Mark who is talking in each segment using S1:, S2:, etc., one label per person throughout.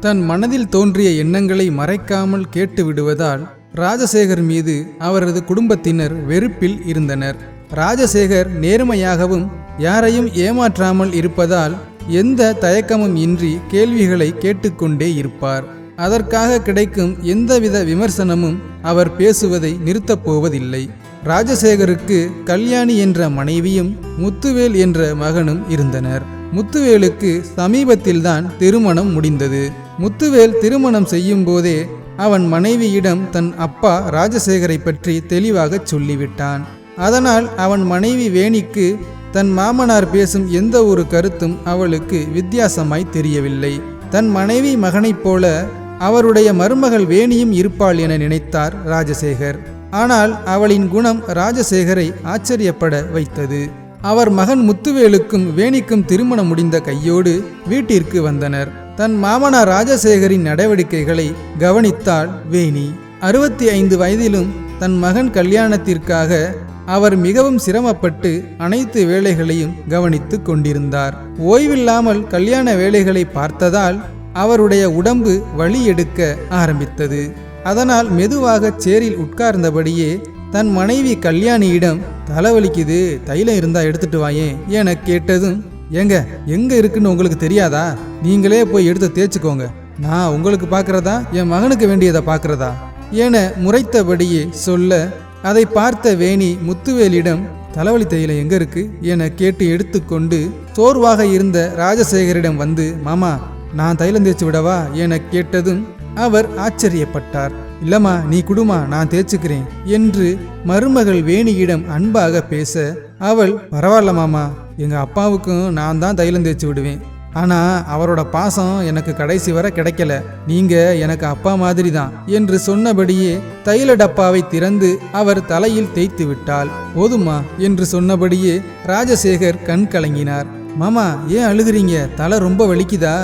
S1: தன் மனதில் தோன்றிய எண்ணங்களை மறைக்காமல் கேட்டு விடுவதால் ராஜசேகர் மீது அவரது குடும்பத்தினர் வெறுப்பில் இருந்தனர். ராஜசேகர் நேர்மையாகவும் யாரையும் ஏமாற்றாமல் இருப்பதால் எந்த தயக்கமும் இன்றி கேள்விகளை கேட்டுக்கொண்டே இருப்பார். அதற்காக கிடைக்கும் எந்தவித விமர்சனமும் அவர் பேசுவதை நிறுத்தப் போவதில்லை. ராஜசேகருக்கு கல்யாணி என்ற மனைவியும் முத்துவேல் என்ற மகனும் இருந்தனர். முத்துவேலுக்கு சமீபத்தில்தான் திருமணம் முடிந்தது. முத்துவேல் திருமணம் செய்யும் போதே அவன் மனைவியிடம் தன் அப்பா ராஜசேகரை பற்றி தெளிவாகச் சொல்லிவிட்டான். அதனால் அவன் மனைவி வேணிக்கு தன் மாமனார் பேசும் எந்த ஒரு கருத்தும் அவளுக்கு வித்தியாசமாய் தெரியவில்லை. தன் மனைவி மகனைப் போல அவருடைய மருமகள் வேணியும் இருப்பாள் என நினைத்தார் ராஜசேகர். ஆனால் அவளின் குணம் ராஜசேகரை ஆச்சரியப்பட வைத்தது. அவர் மகன் முத்துவேலுக்கும் வேணிக்கும் திருமணம் முடிந்த கையோடு வீட்டிற்கு வந்தனர். தன் மாமனார் ராஜசேகரின் நடவடிக்கைகளை கவனித்தாள் வேணி. அறுபத்தி ஐந்து வயதிலும் தன் மகன் கல்யாணத்திற்காக அவர் மிகவும் சிரமப்பட்டு அனைத்து வேலைகளையும் கவனித்து கொண்டிருந்தார். ஓய்வில்லாமல் கல்யாண வேலைகளை பார்த்ததால் அவருடைய உடம்பு வலி எடுக்க ஆரம்பித்தது. அதனால் மெதுவாக சேரில் உட்கார்ந்தபடியே தன் மனைவி கல்யாணியிடம் தலைவலிக்குது தைலம் இருந்தா எடுத்துட்டு வாயே என கேட்டதும் ஏங்க எங்க இருக்குன்னு உங்களுக்கு தெரியாதா? நீங்களே போய் எடுத்து தேய்ச்சிக்கோங்க. நான் உங்களுக்கு பார்க்கறதா? என் மகனுக்கு வேண்டியதை பார்க்கறதா? என முறைத்தபடியே சொல்ல அதை பார்த்த வேணி முத்துவேலிடம் தலைவலி தைலம் எங்க இருக்கு? என கேட்டு எடுத்துக்கொண்டு சோர்வாக இருந்த ராஜசேகரிடம் வந்து மாமா நான் தைலம் தேய்ச்சி விடவா? என கேட்டதும் அவர் ஆச்சரியப்பட்டார். இல்லம்மா நீ குடுமா நான் தேய்ச்சிக்கிறேன் என்று மருமகள் வேணியிடம் அன்பாக பேச அவள் பரவாயில்ல மாமா எங்கள் அப்பாவுக்கும் நான் தான் தைலம் தேய்ச்சி விடுவேன். ஆனால் அவரோட பாசம் எனக்கு கடைசி வரை கிடைக்கல. நீங்க எனக்கு அப்பா மாதிரி தான் என்று சொன்னபடியே தைல டப்பாவை திறந்து அவர் தலையில் தேய்த்து விட்டாள் போதுமா என்று சொன்னபடியே ராஜசேகர் கண் கலங்கினார். மாமா ஏன் அழுகுறீங்க? தலை ரொம்ப வலிக்குதா?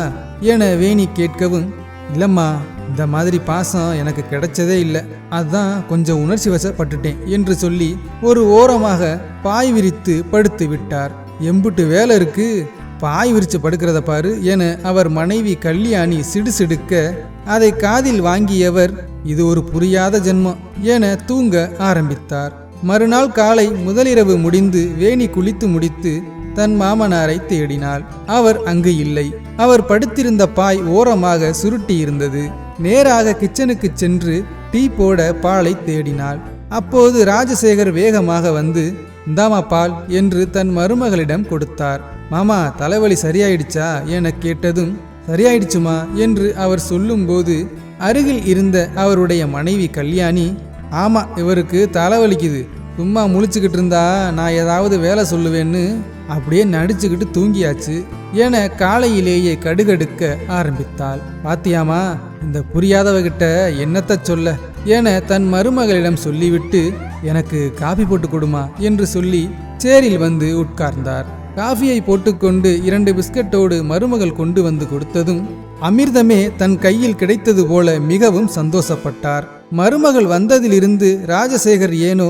S1: என வேணி கேட்கவும் இல்லம்மா இந்த மாதிரி பாசம் எனக்கு கிடைச்சதே இல்லை. அதான் கொஞ்சம் உணர்ச்சி வசப்பட்டுட்டேன் என்று சொல்லி ஒரு ஓரமாக பாய் விரித்து படுத்து விட்டார். எம்புட்டு வேலை இருக்கு. பாய் விரிச்சு படுக்கிறத பாரு என அவர் மனைவி கல்யாணி சிடுசிடுக்க அதை காதில் வாங்கியவர் இது ஒரு புரியாத ஜென்மம் என தூங்க ஆரம்பித்தார். மறுநாள் காலை முதலிரவு முடிந்து வேணி குளித்து முடித்து தன் மாமனாரை தேடினாள். அவர் அங்கு இல்லை. அவர் படுத்திருந்த பாய் ஓரமாக சுருட்டி இருந்தது நேராக கிச்சனுக்கு சென்று டீ போட பாலை தேடினாள். அப்போது ராஜசேகர் வேகமாக வந்து இந்தாமா பால் என்று தன் மருமகளிடம் கொடுத்தார். மாமா தலைவலி சரியாயிடுச்சா? என கேட்டதும் சரியாயிடுச்சுமா என்று அவர் சொல்லும்போது அருகில் இருந்த அவருடைய மனைவி கல்யாணி ஆமா இவருக்கு தலைவலிக்குது. சும்மா முழிச்சுக்கிட்டு இருந்தா நான் ஏதாவது வேலை சொல்லுவேன்னு அப்படியே நடிச்சுக்கிட்டு தூங்கியாச்சு. என காலையிலேயே கடுகடுக்க ஆரம்பித்தாள். பாத்தியாமா இந்த புரியாதவகிட்ட என்னத்த சொல்ல? என தன் மருமகளிடம் சொல்லிவிட்டு எனக்கு காபி போட்டு கொடுமா என்று சொல்லி சேரில் வந்து உட்கார்ந்தார். காஃபியை போட்டுக்கொண்டு இரண்டு பிஸ்கட்டோடு மருமகள் கொண்டு வந்து கொடுத்ததும் அமிர்தமே தன் கையில் கிடைத்தது போல மிகவும் சந்தோஷப்பட்டார். மருமகள் வந்ததிலிருந்து ராஜசேகர் ஏனோ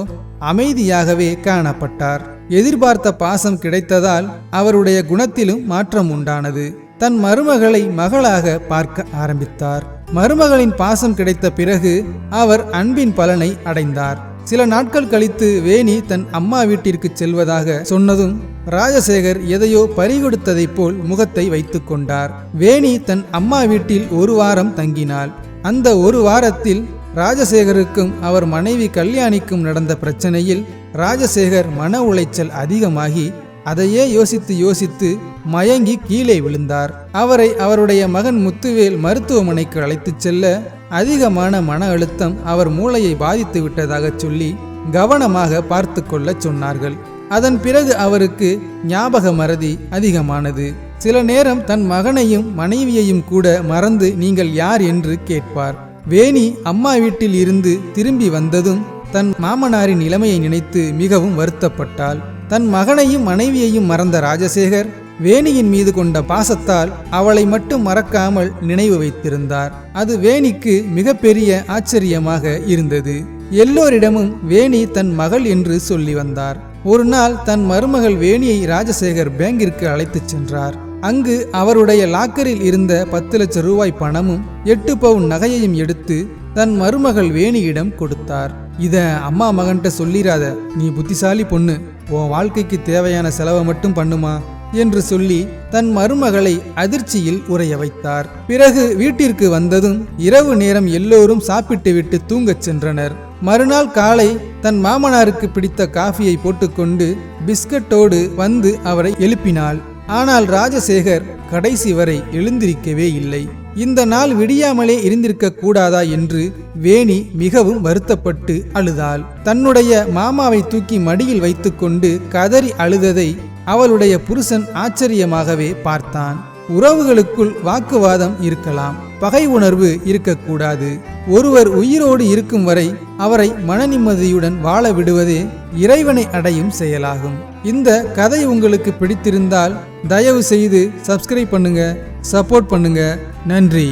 S1: அமைதியாகவே காணப்பட்டார். எதிர்பார்த்த பாசம் கிடைத்ததால் அவருடைய குணத்திலும் மாற்றம் உண்டானது. தன் மருமகளை மகளாக பார்க்க ஆரம்பித்தார். மருமகளின் பாசம் கிடைத்த பிறகு அவர் அன்பின் பலனை அடைந்தார். சில நாட்கள் கழித்து வேணி தன் அம்மா வீட்டிற்கு செல்வதாக சொன்னதும் ராஜசேகர் எதையோ பறிகொடுத்ததைப் போல் முகத்தை வைத்து கொண்டார். வேணி தன் அம்மா வீட்டில் ஒரு வாரம் தங்கினாள். அந்த ஒரு வாரத்தில் ராஜசேகருக்கும் அவர் மனைவி கல்யாணிக்கும் நடந்த பிரச்சனையில் ராஜசேகர் மன உளைச்சல் அதிகமாகி அதையே யோசித்து யோசித்து மயங்கி கீழே விழுந்தார். அவரை அவருடைய மகன் முத்துவேல் மருத்துவமனைக்கு அழைத்துச் செல்ல அதிகமான மன அழுத்தம் அவர் மூளையை பாதித்து விட்டதாக சொல்லி கவனமாக பார்த்து கொள்ளச் சொன்னார்கள். அதன் பிறகு அவருக்கு ஞாபக மறதி அதிகமானது. சில நேரம் தன் மகனையும் மனைவியையும் கூட மறந்து நீங்கள் யார்? என்று கேட்பார். வேணி அம்மா வீட்டில் இருந்து திரும்பி வந்ததும் தன் மாமனாரின் நிலைமையை நினைத்து மிகவும் வருத்தப்பட்டாள். தன் மகனையும் மனைவியையும் மறந்த ராஜசேகர் வேணியின் மீது கொண்ட பாசத்தால் அவளை மட்டும் மறக்காமல் நினைவு வைத்திருந்தார். அது வேணிக்கு மிகப்பெரிய ஆச்சரியமாக இருந்தது. எல்லோரிடமும் வேணி தன் மகள் என்று சொல்லி வந்தார். ஒரு நாள் தன் மருமகள் வேணியை ராஜசேகர் பேங்கிற்கு அழைத்துச் சென்றார். அங்கு அவருடைய லாக்கரில் இருந்த பத்து லட்சம் ரூபாய் பணமும் எட்டு பவுன் நகையையும் எடுத்து தன் மருமகள் வேணியிடம் கொடுத்தார். இத அம்மா மகன்கிட்ட சொல்லிராத. நீ புத்திசாலி பொண்ணு. உன் வாழ்க்கைக்கு தேவையான செலவை மட்டும் பண்ணுமா? என்று சொல்லி தன் மருமகளை அதிர்ச்சியில் உரைய வைத்தார். பிறகு வீட்டிற்கு வந்ததும் இரவு நேரம் எல்லோரும் சாப்பிட்டுவிட்டு தூங்கச் சென்றனர். மறுநாள் காலை தன் மாமனாருக்கு பிடித்த காஃபியை போட்டுக்கொண்டு பிஸ்கட்டோடு வந்து அவரை எழுப்பினாள். ஆனால் ராஜசேகர் கடைசி வரை எழுந்திருக்கவே இல்லை. இந்த நாள் விடியாமலே இருந்திருக்க கூடாதா என்று வேணி மிகவும் வருத்தப்பட்டு அழுதாள். தன்னுடைய மாமாவை தூக்கி மடியில் வைத்துக்கொண்டு கதறி அழுததை அவளுடைய புருஷன் ஆச்சரியமாகவே பார்த்தான். உறவுகளுக்குள் வாக்குவாதம் இருக்கலாம் பகை உணர்வு இருக்கக்கூடாது ஒருவர் உயிரோடு இருக்கும் வரை அவரை மன நிம்மதியுடன் வாழ விடுவதே இறைவனை அடையும் செயலாகும். இந்த கதை உங்களுக்கு பிடித்திருந்தால் தயவு செய்து சப்ஸ்கிரைப் பண்ணுங்க சப்போர்ட் பண்ணுங்க. நன்றி.